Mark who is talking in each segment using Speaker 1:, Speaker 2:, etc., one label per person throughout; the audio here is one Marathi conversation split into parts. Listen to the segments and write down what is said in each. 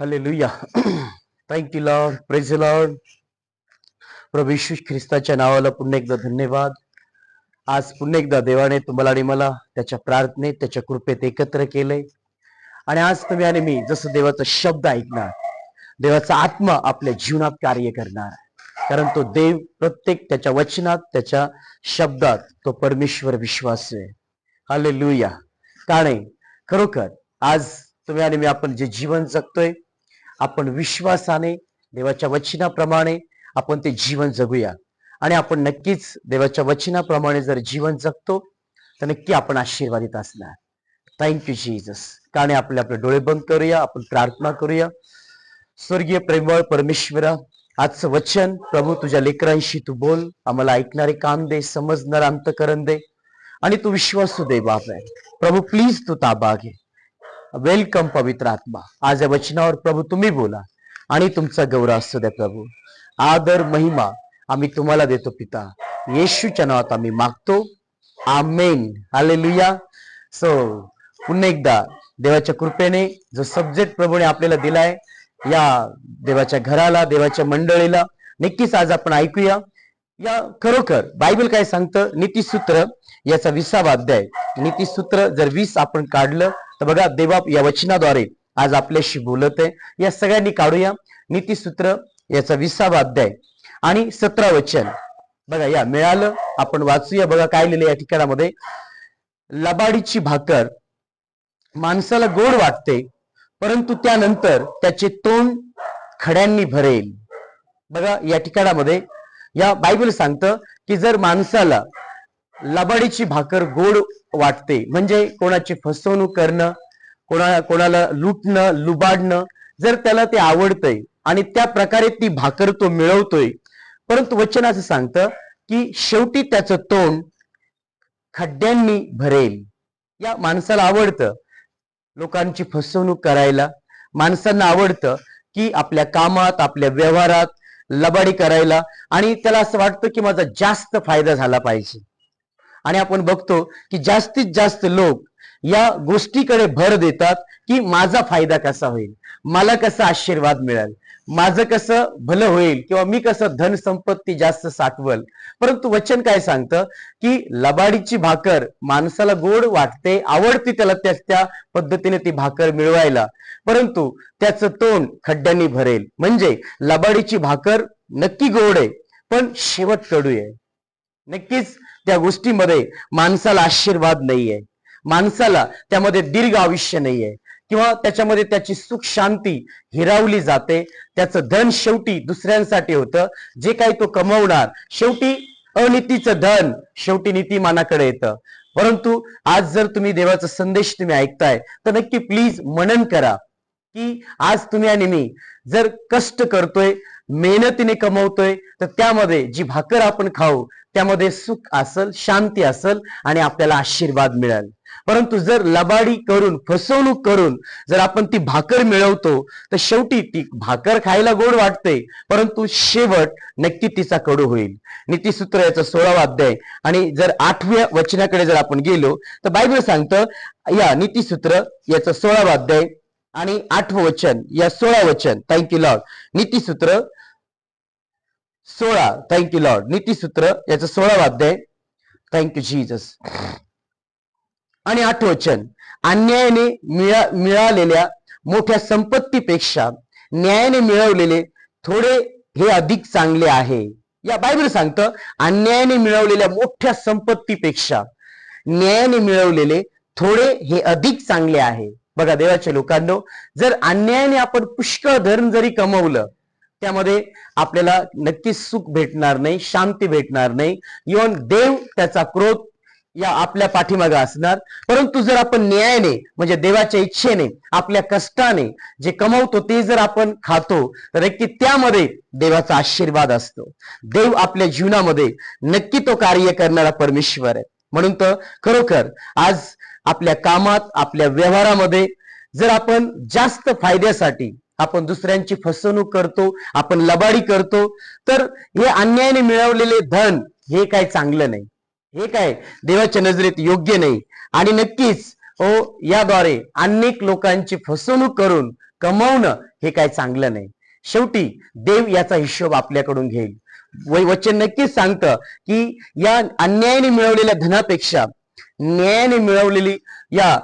Speaker 1: Hallelujah thank you lord praise lord प्रभू येशू ख्रिस्ताच्या नावाला पुन्हा एकदा धन्यवाद. आज पुन्हा एकदा देवाने तुम्हाला आणि मला त्याच्या प्रार्थनेत त्याच्या कृपेत एकत्र केलंय आणि आज तुम्ही आणि मी जसं देवाचा शब्द ऐकणार देवाचा आत्मा आपल्या जीवनात कार्य करणार. कारण तो देव प्रत्येक त्याच्या वचनात त्याच्या शब्दात तो परमेश्वर विश्वास आहे. हालेलुया का नाही? खरोखर आज तुम्ही आणि मी आपण जे जीवन जगतोय आपण विश्वासाने देवाच्या वचनाप्रमाणे आपण ते जीवन जगूया. आणि आपण नक्कीच देवाच्या वचनाप्रमाणे जर जीवन जगतो तर नक्की आपण आशीर्वादित असणार. थँक्यू जीजस का आपले आपले डोळे बंद करूया आपण प्रार्थना करूया. स्वर्गीय प्रेमळ परमेश्वरा आजचं वचन प्रभू तुझ्या लेकरांशी तू बोल आम्हाला ऐकणारे कान दे समजणार अंतकरण दे. आणि तू विश्वासू दे बाप आहे प्रभू प्लीज तू ताबा घे. वेलकम पवित्र आत्मा. आज या वचनावर प्रभू तुम्ही बोला आणि तुमचा गौरव असतो द्या प्रभू. आदर महिमा आम्ही तुम्हाला देतो पिता. येशूच्या नावात आम्ही मागतो. आमेन. हालेलुया सो पुन्हा एकदा देवाच्या कृपेने जो सब्जेक्ट प्रभूने आपल्याला दिलाय या देवाच्या घराला देवाच्या मंडळीला नक्कीच आज आपण ऐकूया. या खरोखर बायबल काय सांगतं? नीतीसूत्र याचा विसावा अध्याय. नीतीसूत्र जर वीस आपण काढलं तर बघा देवा या वचनाद्वारे आज आपल्याशी बोलत आहे. या सगळ्यांनी काढूया. नीतीसूत्र याचा विसावा अध्याय आणि सतरा वचन. बघा या मिळालं. आपण वाचूया. बघा काय लिहिलं या ठिकाणामध्ये? लबाडीची भाकर माणसाला गोड वाटते परंतु त्यानंतर त्याचे तोंड खड्यांनी भरेल. बघा या ठिकाणामध्ये या बायबल सांगतं की जर माणसाला लबाडीची भाकर गोड वाटते. म्हणजे कोणाची फसवणूक करणं कोणा कोणाला लुटणं लुबाडणं जर त्याला ते आवडतंय आणि त्या प्रकारे ती भाकर तो मिळवतोय. परंतु वचन असं सांगतं की शेवटी त्याचं तोंड खड्ड्यांनी भरेल. या माणसाला आवडतं लोकांची फसवणूक करायला. माणसांना आवडतं की आपल्या कामात आपल्या व्यवहारात लबाडी करायला. आणि त्याला असं वाटतं की माझा जास्त फायदा झाला पाहिजे. आणि आपण बघतो की जास्तीत जास्त लोक या गोष्टीकडे भर देतात की माझा फायदा कसा होईल? मला कसा आशीर्वाद मिळेल? माझं कसं भलं होईल? किंवा मी कसं धन संपत्ती जास्त साठवल? परंतु वचन काय सांगतं? की लबाडीची भाकर माणसाला गोड वाटते आवडते त्याला त्या त्या पद्धतीने ती भाकर मिळवायला. परंतु त्याचं तोंड खड्ड्यांनी भरेल. म्हणजे लबाडीची भाकर नक्की गोड आहे पण शेवट कडू आहे. नक्कीच त्या गोष्टीमध्ये माणसाला आशीर्वाद नाहीये. माणसाला त्यामध्ये दीर्घ आयुष्य नाहीये. किंवा त्याच्यामध्ये त्याची सुख शांती हिरावली जाते. त्याचं धन शेवटी दुसऱ्यांसाठी होतं. जे काही तो कमवणार शेवटी अनितीचं धन शेवटी नीतिमानाकडे येतं. परंतु आज जर तुम्ही देवाचा संदेश तुम्ही ऐकताय तर नक्की प्लीज मनन करा. की आज तुम्ही आणि मी जर कष्ट करतोय मेहनतीने कमवतोय तर त्यामध्ये जी भाकर आपण खाऊ त्यामध्ये सुख असल शांती असल आणि आपल्याला आशीर्वाद मिळेल. परंतु जर लबाडी करून फसवणूक करून जर आपण ती भाकर मिळवतो तर शेवटी ती भाकर खायला गोड वाटते परंतु शेवट नक्की तिचा कडू होईल. नीतीसूत्र याचा सोळावा अध्याय. आणि जर आठव्या वचनाकडे जर आपण गेलो तर बायबल सांगतं या नीतीसूत्र याचा सोळावा अध्याय. आणि आठवं वचन या सोळा वचन. थँक्यू लॉर्ड नीतीसूत्र सोळा. थँक्यू लॉर्ड नीतीसूत्र याचा सोळा अध्याय थँक्यू जीजस आणि आठवं वचन. अन्यायाने मिळा मिळालेल्या मोठ्या संपत्तीपेक्षा न्यायाने मिळवलेले थोडे हे अधिक चांगले आहे. या बायबल सांगतं अन्यायाने मिळवलेल्या मोठ्या संपत्तीपेक्षा न्यायाने मिळवलेले थोडे हे अधिक चांगले आहे. बघा देवाच्या लोकांनो जर अन्यायाने आपण पुष्कळ धन जरी कमवलं त्यामध्ये आपल्याला नक्कीच सुख भेटणार नाही शांती भेटणार नाही. इव्हन देव त्याचा क्रोध या आपल्या पाठीमागे असणार. परंतु जर आपण न्यायाने म्हणजे देवाच्या इच्छेने आपल्या कष्टाने जे कमवतो ते जर आपण खातो तर नक्की त्यामध्ये देवाचा आशीर्वाद असतो. देव आपल्या जीवनामध्ये नक्की तो कार्य करणारा परमेश्वर आहे. म्हणून तर खरोखर आज आपल्या कामात आपल्या व्यवहारामध्ये. जर आपण जास्त फायद्यासाठी आपण दुसऱ्यांची फसवणूक करतो आपण लबाडी करतो तर हे अन्यायाने मिळवलेले धन हे काय चांगलं नाही. हे काय? देवाच्या नजरेत योग्य नाही. आणि नक्कीच हो याद्वारे अनेक लोकांची फसवणूक करून कमवणं हे काय चांगलं नाही. शेवटी देव याचा हिशोब आपल्याकडून घेईल. वचन नक्कीच सांगतं की या अन्यायाने मिळवलेल्या धनापेक्षा न्यायाने मिळवलेली या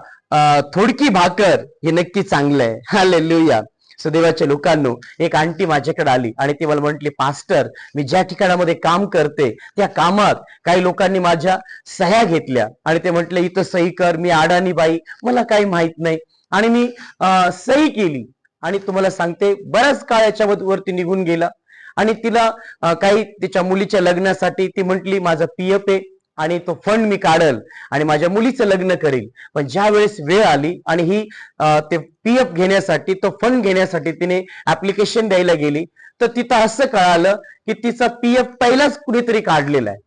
Speaker 1: थोडकी भाकर हे नक्की चांगलं आहे हालेलुया सदैवाच्या लोकांनो एक आंटी माझ्याकडे आली आणि ती मला म्हटली पास्टर मी ज्या ठिकाणामध्ये काम करते त्या कामात काही लोकांनी माझ्या सह्या घेतल्या. आणि ते म्हटले इथं सही कर मी आडानी बाई मला काही माहीत नाही. आणि मी अं, सही केली. आणि तुम्हाला सांगते बराच काळ याच्यावरती निघून गेला. आणि तिला काही तिच्या मुलीच्या लग्नासाठी ती म्हटली माझा पीएफ आहे आणि तो फंड मी काढल आणि माझ्या मुलीचं लग्न करेल. पण ज्या वेळेस वेळ आली आणि ही ते पी पीएफ घेण्यासाठी तो फंड घेण्यासाठी तिने ऍप्लिकेशन द्यायला गेली तर तिथं असं कळालं की तिचा पीएफ पहिलाच कुणीतरी काढलेला आहे.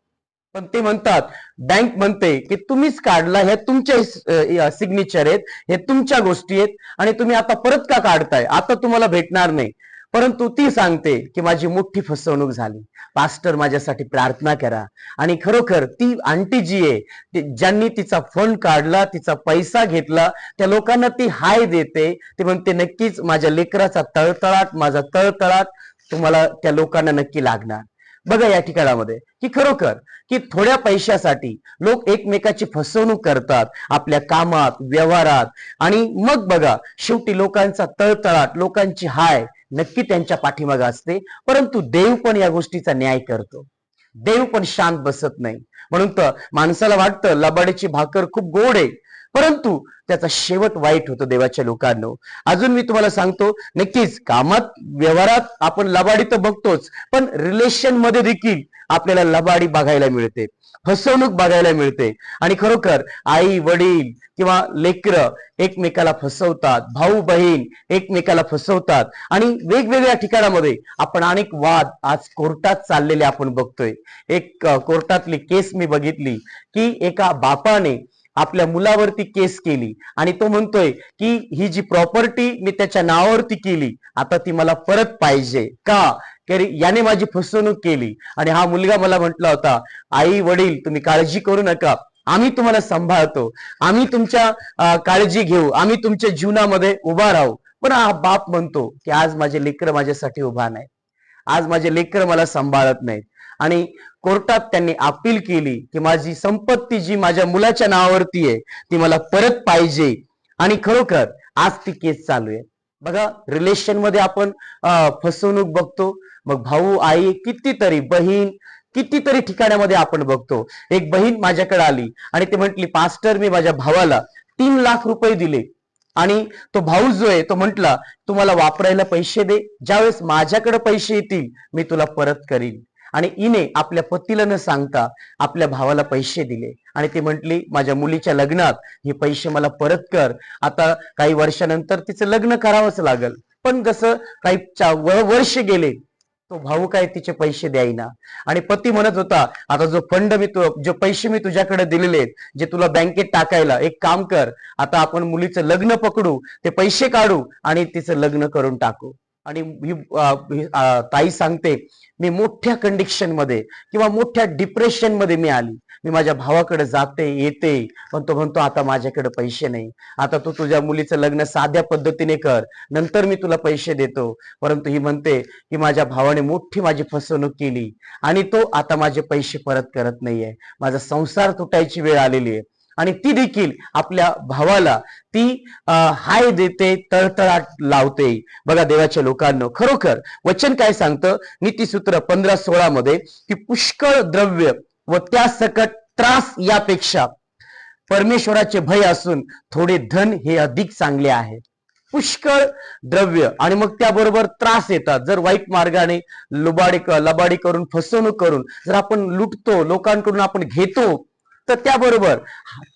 Speaker 1: पण ते म्हणतात बँक म्हणते की तुम्हीच काढला हे तुमच्या सिग्नेचर आहेत हे तुमच्या गोष्टी आहेत आणि तुम्ही आता परत का काढताय? आता तुम्हाला भेटणार नाही. परंतु ती सांगते की माझी मोठी फसवणूक झाली. पास्टर माझ्यासाठी प्रार्थना करा. आणि खरोखर ती आंटी जी आहे ज्यांनी तिचा फंड काढला तिचा पैसा घेतला त्या लोकांना ती हाय देते. ते म्हणते नक्कीच माझ्या लेकराचा तळतळाट माझा तळतळाट तुम्हाला त्या लोकांना नक्की लागणार. बघा या ठिकाणामध्ये की खरोखर की थोड्या पैशासाठी लोक एकमेकाची फसवणूक करतात आपल्या कामात व्यवहारात. आणि मग बघा शेवटी लोकांचा तळतळाट लोकांची हाय नक्की त्यांच्या पाठीमागे असते. परंतु देव पण या गोष्टीचा न्याय करतो. देव पण शांत बसत नाही. म्हणून तर माणसाला वाटतं लबाडीची भाकर खूप गोड आहे. परंतु त्याचा शेवट वाईट होतो देवाच्या लोकांनो. अजून मी तुम्हाला सांगतो नक्कीच कामात व्यवहारात आपण लबाडी तर बघतोच पण रिलेशनमध्ये देखील आपल्याला लबाडी बघायला मिळते फसवणूक बघायला मिळते. आणि खरोखर आई वडील किंवा लेकर एकमेकाला फसवतात भाऊ बहीण एकमेकाला फसवतात. आणि वेगवेगळ्या ठिकाणामध्ये आपण अनेक वाद आज कोर्टात चाललेले आपण बघतोय. एक कोर्टातली केस मी बघितली की एका बापाने आपल्या मुलावरती केस केली. आणि तो म्हणतोय की ही जी प्रॉपर्टी मी त्याच्या नावावरती केली आता ती मला परत पाहिजे. का? याने माझी फसवणूक केली. आणि हा मुलगा मला म्हटला होता आई वडील तुम्ही काळजी करू नका. आम्ही तुम्हाला सांभाळतो. आम्ही तुमच्या काळजी घेऊ. आम्ही तुमच्या जीवनामध्ये उभा राहू. पण हा बाप म्हणतो की आज माझे लेकर माझ्यासाठी उभा नाही आज माझे लेकर मला सांभाळत नाहीत. आणि कोर्टात त्यांनी अपील केली की माझी संपत्ती जी माझ्या मुलाच्या नावावरती आहे ती मला परत पाहिजे. आणि खरोखर आज ती केस चालू आहे. बघा रिलेशनमध्ये आपण फसवणूक बघतो. मग भाऊ आई कितीतरी बहीण कितीतरी ठिकाणामध्ये आपण बघतो. एक बहीण माझ्याकडे आली आणि ती म्हटली पास्टर मी माझ्या भावाला तीन लाख रुपये दिले. आणि तो भाऊ जो आहे तो म्हटला तुम्हाला वापरायला पैसे दे. ज्यावेळेस माझ्याकडे पैसे येतील मी तुला परत करीन. आणि इने आपल्या पतीला न सांगता आपल्या भावाला पैसे दिले. आणि ती म्हटली माझ्या मुलीच्या लग्नात हे पैसे मला परत कर. आता काही वर्षानंतर तिचं लग्न करावंच लागल. पण जसं काही वर्ष गेले तो भाऊ काय तिचे पैसे द्यायना. आणि पती म्हणत होता आता जो फंड मी तु जे पैसे मी तुझ्याकडे दिलेले आहेत जे तुला बँकेत टाकायला एक काम कर. आता आपण मुलीचं लग्न पकडू ते पैसे काढू आणि तिचं लग्न करून टाकू. आणि ताई सांगते मी मोठ्या कंडिक्शनमध्ये किंवा मोठ्या डिप्रेशनमध्ये मी आली. मी माझ्या भावाकडे जाते येते पण तो म्हणतो आता माझ्याकडे पैसे नाही. आता तू तुझ्या मुलीचं लग्न साध्या पद्धतीने कर. नंतर मी तुला पैसे देतो. परंतु ही म्हणते की माझ्या भावाने मोठी माझी फसवणूक केली आणि तो आता माझे पैसे परत करत नाहीये. माझा संसार तुटायची वेळ आलेली आहे. आणि ती देखील आपल्या भावाला ती हाय देते तळतळाट लावते. बघा देवाच्या लोकांना खरोखर वचन काय सांगतं? नीतीसूत्र पंधरा सोळा मध्ये की पुष्कळ द्रव्य व त्या सकट त्रास यापेक्षा परमेश्वराचे भय असून थोडे धन हे अधिक चांगले आहे. पुष्कळ द्रव्य आणि मग त्याबरोबर त्रास येतात. जर वाईट मार्गाने लुबाडी लबाडी करून फसवणूक करून जर आपण लुटतो लोकांकडून आपण घेतो तर त्याबरोबर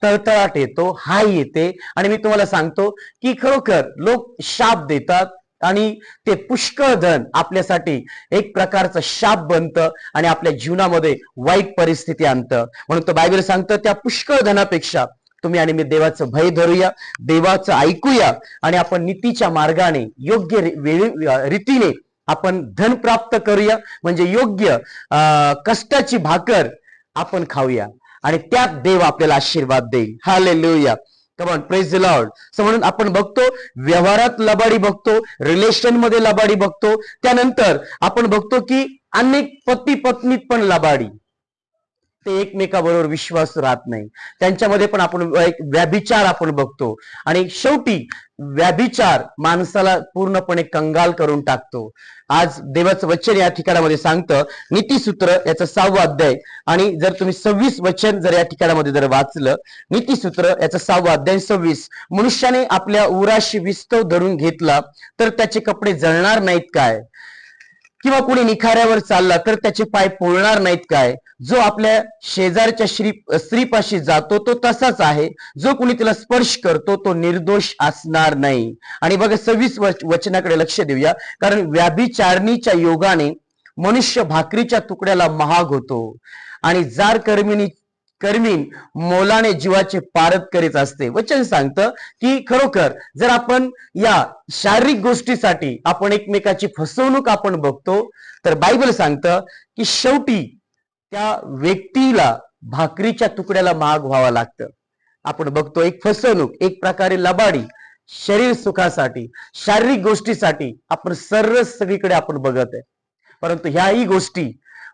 Speaker 1: तळतळाट येतो हाय येते. आणि मी तुम्हाला सांगतो की खरोखर लोक शाप देतात आणि ते पुष्कळ धन आपल्यासाठी एक प्रकारचं शाप बनतं आणि आपल्या जीवनामध्ये वाईट परिस्थिती आणतं. म्हणून तो बायबल सांगतं त्या पुष्कळ धनापेक्षा तुम्ही आणि मी देवाचं भय धरूया देवाचं ऐकूया आणि आपण नीतीच्या मार्गाने योग्य वेळी रीतीने आपण धन प्राप्त करूया. म्हणजे योग्य अं, कष्टाची भाकर आपण खाऊया. आणि त्यात देव आपल्याला आशीर्वाद देईल. हालेलुया कमॉन प्रेज लॉर्ड म्हणून आपण बघतो व्यवहारात लबाडी बघतो रिलेशनमध्ये लबाडी बघतो. त्यानंतर आपण बघतो की अनेक पती पत्नीत पण लबाडी. ते एकमेकाबरोबर विश्वास राहत नाही. त्यांच्यामध्ये पण आपण एक व्याभिचार आपण बघतो. आणि शेवटी व्याभिचार माणसाला पूर्णपणे कंगाल करून टाकतो. आज देवाचं वचन या ठिकाणामध्ये सांगतं नीतीसूत्र याचा सहावा अध्याय. आणि जर तुम्ही सव्वीस वचन जर या ठिकाणामध्ये जर वाचलं नीतीसूत्र याचा सहावा अध्याय सव्वीस. मनुष्याने आपल्या उराशी विस्तव धरून घेतला तर त्याचे कपडे जळणार नाहीत काय? किंवा कुणी निखाऱ्यावर चालला तर त्याचे पाय पोळणार नाहीत काय? जो आपल्या शेजारच्या श्री स्त्रीपाशी जातो तो तसाच आहे. जो कुणी तिला स्पर्श करतो तो निर्दोष असणार नाही. आणि बघा सव्वीस वच- वचनाकडे लक्ष देऊया. कारण व्याभिचारणीच्या योगाने मनुष्य भाकरीच्या तुकड्याला महाग होतो. आणि जार कर्मिनी कर्मीन मोलाने जीवाचे पारत करीत असते. वचन सांगतं की खरोखर जर आपण या शारीरिक गोष्टीसाठी आपण एकमेकाची फसवणूक आपण बघतो तर बायबल सांगतं की शेवटी त्या व्यक्तीला भाकरीच्या तुकड्याला महाग व्हावं लागतं. आपण बघतो एक फसवणूक एक प्रकारे लबाडी शरीर सुखासाठी शारीरिक गोष्टीसाठी आपण सर्रस सगळीकडे आपण बघत आहे. परंतु ह्याही गोष्टी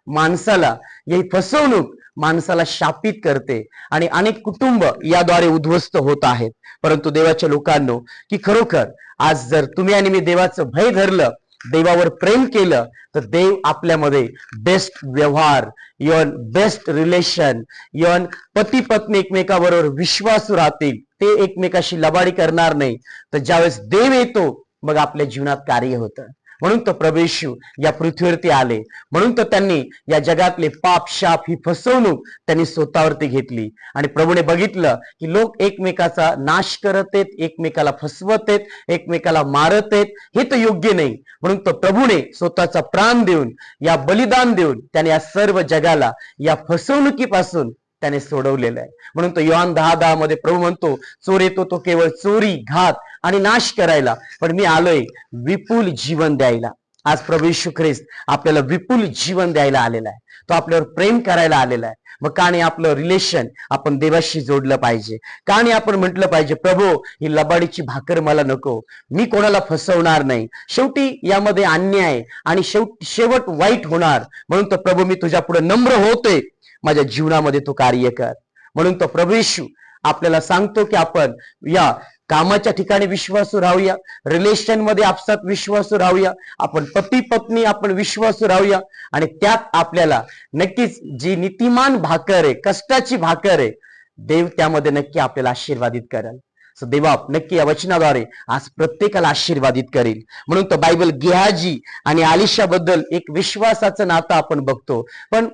Speaker 1: माणसाला ही फसवणूक माणसाला शापित करते आणि अनेक कुटुंब याद्वारे उद्ध्वस्त होत आहेत. परंतु देवाच्या लोकांनो की खरोखर आज जर तुम्ही आणि मी देवाचं भय धरलं देवावर प्रेम केलं तर देव आपल्यामध्ये बेस्ट व्यवहार यन बेस्ट रिलेशन यन पती पत्नी एकमेकाबरोबर विश्वासू राहतील ते एकमेकाशी लबाडी करणार नाही. तर ज्यावेळेस देव येतो मग आपल्या जीवनात कार्य होतं. म्हणून तो प्रभेशू या पृथ्वीवरती आले. म्हणून तर त्यांनी या जगातले पाप शाप ही फसवणूक त्यांनी स्वतःवरती घेतली. आणि प्रभूने बघितलं की लोक एकमेकाचा नाश करत आहेत एकमेकाला फसवत आहेत एकमेकाला मारत आहेत. हे तर योग्य नाही. म्हणून तो प्रभूने स्वतःचा प्राण देऊन या बलिदान देऊन त्याने या सर्व जगाला या फसवणुकीपासून त्याने सोडवलेलं आहे. म्हणून तो युवान दहा दहा मध्ये प्रभू म्हणतो चोर येतो तो केवळ चोरी घात आणि नाश करायला. पण मी आलोय विपुल जीवन द्यायला. आज प्रभू यशू ख्रिस्त आपल्याला विपुल जीवन द्यायला आलेला आहे. तो आपल्यावर प्रेम करायला आलेला आहे. मग का नाही आपलं रिलेशन आपण देवाशी जोडलं पाहिजे? का नाही आपण म्हटलं पाहिजे प्रभू ही लबाडीची भाकर मला नको. मी कोणाला फसवणार नाही. शेवटी यामध्ये अन्याय आणि शेवट शेवट वाईट होणार. म्हणून तर प्रभू मी तुझ्या पुढे नम्र होते माझ्या जीवनामध्ये तू कार्य कर. म्हणून तो प्रभू येशू आपल्याला सांगतो की आपण या कामाच्या ठिकाणी विश्वासू राहूया. रिलेशनमध्ये आपसात विश्वासू राहूया. आपण पती पत्नी आपण विश्वासू राहूया. आणि त्यात आपल्याला नक्कीच जी नीतिमान भाकर आहे कष्टाची भाकर आहे देव त्यामध्ये नक्की आपल्याला आशीर्वादित करेल. सो देवा नक्की या वचनाद्वारे आज प्रत्येकाला आशीर्वादित करेल. म्हणून तो बायबल गेहाजी आणि आलिशा बद्दल एक विश्वासाचं नातं आपण बघतो. पण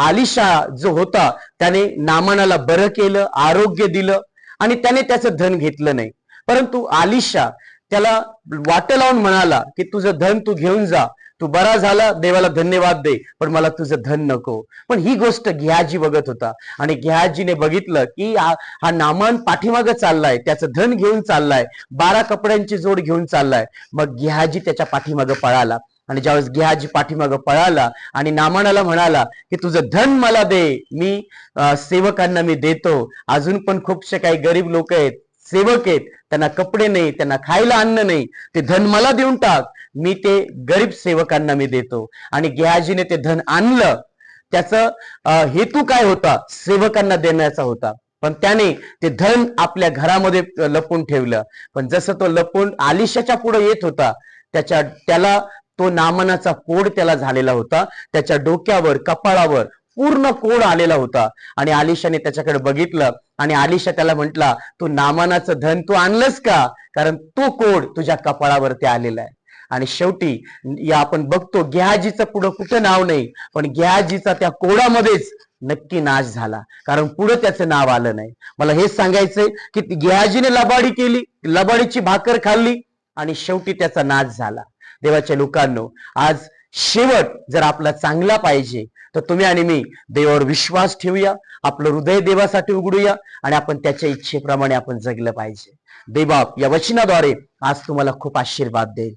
Speaker 1: आलिशा जो होता त्याने नामानाला बरं केलं आरोग्य दिलं आणि त्याने त्याचं धन घेतलं नाही. परंतु आलिशा त्याला वाट लावून म्हणाला की तुझं धन तू घेऊन जा. तू बरा झाला देवाला धन्यवाद दे पण मला तुझं धन नको. पण ही गोष्ट घ्याजी बघत होता आणि घ्याजीने बघितलं की हा हा नामान पाठीमागं चाललाय त्याचं धन घेऊन चाललाय बारा कपड्यांची जोड घेऊन चाललाय. मग घ्याजी त्याच्या पाठीमागं पळाला. आणि ज्यावेळेस गेहाजी पाठीमागं पळाला आणि नामानाला म्हणाला की तुझं धन मला दे मी सेवकांना मी देतो. अजून पण खूपसे काही गरीब लोक आहेत सेवक आहेत. त्यांना कपडे नाही त्यांना खायला अन्न नाही. ते धन मला देऊन टाक. मी ते गरीब सेवकांना मी देतो. आणि गेहाजीने ते धन आणलं. त्याचं हेतू काय होता? सेवकांना देण्याचा होता. पण त्याने ते धन आपल्या घरामध्ये लपून ठेवलं. पण जसं तो लपून आलिशाच्या पुढे येत होता त्याच्या त्याला तो नामनाचा कोड त्याला झालेला होता. त्याच्या डोक्यावर कपाळावर पूर्ण कोड आलेला होता. आणि आलिशाने त्याच्याकडे बघितलं आणि आलिशा त्याला म्हटला तू नामानाचं धन तू आणलंस का? कारण तो कोड तुझ्या कपाळावरती आलेला आहे. आणि शेवटी या आपण बघतो गेहाजीचं पुढं कुठं नाव नाही पण गेहाजीचा त्या कोडामध्येच नक्की नाश झाला. कारण पुढे त्याचं नाव आलं नाही. मला हेच सांगायचंय की गेहाजीने लबाडी केली लबाडीची भाकर खाल्ली आणि शेवटी त्याचा नाश झाला. देवाच्या लोकांनो आज शेवट जर आपला चांगला पाहिजे तर तुम्ही आणि मी देवावर विश्वास ठेवूया आपलं हृदय देवासाठी उघडूया आणि आपण त्याच्या इच्छेप्रमाणे आपण जगलं पाहिजे. देवबाप या वचनाद्वारे आज तुम्हाला खूप आशीर्वाद देईल.